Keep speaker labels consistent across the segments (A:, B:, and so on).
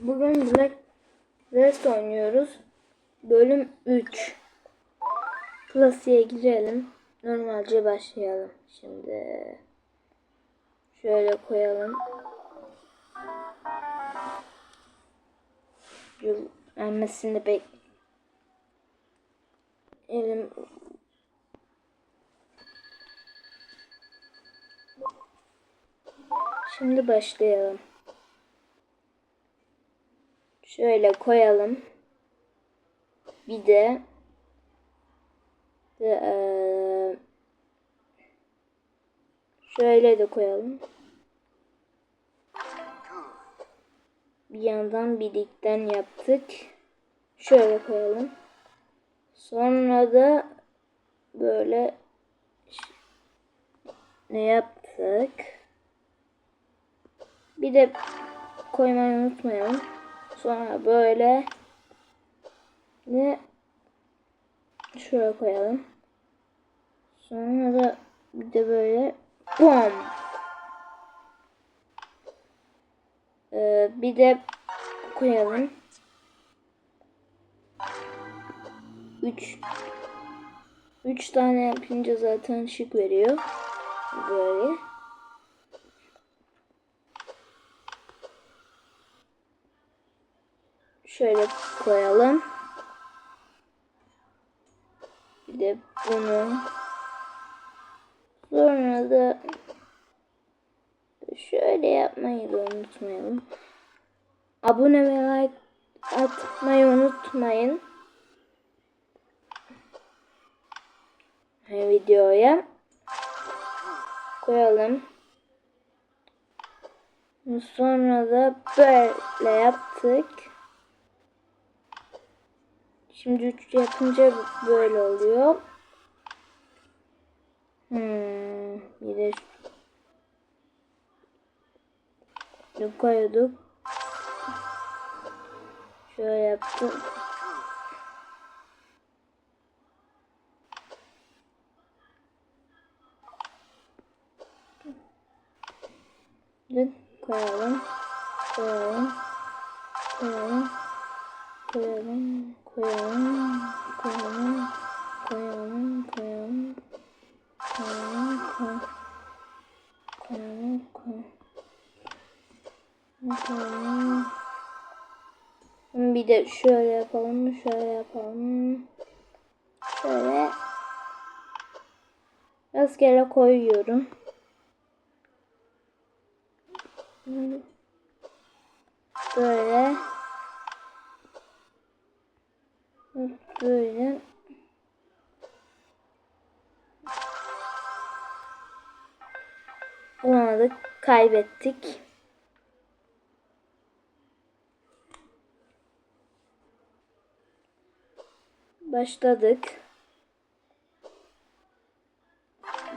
A: Bugün Black Rest oynuyoruz. Bölüm 3. Klasiğe girelim. Normalce başlayalım. Şimdi şöyle koyalım. Yıl gelmesini bek elim Şimdi başlayalım. Şöyle koyalım. Bir de, eee, şöyle de koyalım. Bir yandan bir dikten yaptık. Şöyle koyalım. Sonra da böyle ne yaptık? Bir de koymayı unutmayalım. Sonra böyle ve şuraya koyalım. Sonra da bir de böyle bom. Ee, bir de koyalım. 3 3 tane yapınca zaten ışık veriyor. Böyle. Şöyle koyalım. Bir de bunu. Sonra da şöyle yapmayı da unutmayalım. Abone ve like atmayı unutmayın. Videoya koyalım. Sonra da böyle yaptık. Şimdi 3 yapınca böyle oluyor. Hmm, bir de şunu koyduk. Şöyle yaptım. Şimdi koyalım. Koyalım. Koyalım. Koyalım. Koyalım. Koyalım. Koyalım. Koyalım. Koyalım. Koy. Koyalım. Koy. Koyalım. Bir de şöyle yapalım. Şöyle yapalım. Şöyle. Rastgele koyuyorum. Böyle. Bulamadık. Kaybettik. Başladık.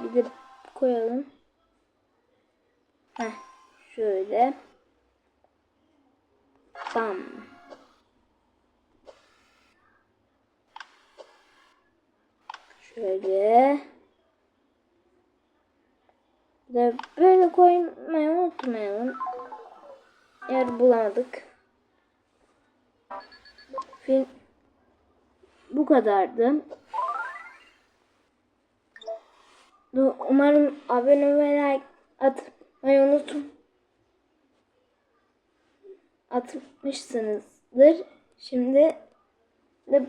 A: Bir de koyalım. Heh, şöyle. Bam. Şöyle. De böyle koymayı unutmayalım. Eğer bulamadık. Film bu kadardı. Umarım abone ve like atmayı unutun. Atmışsınızdır. Şimdi de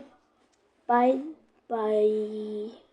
A: bye bye.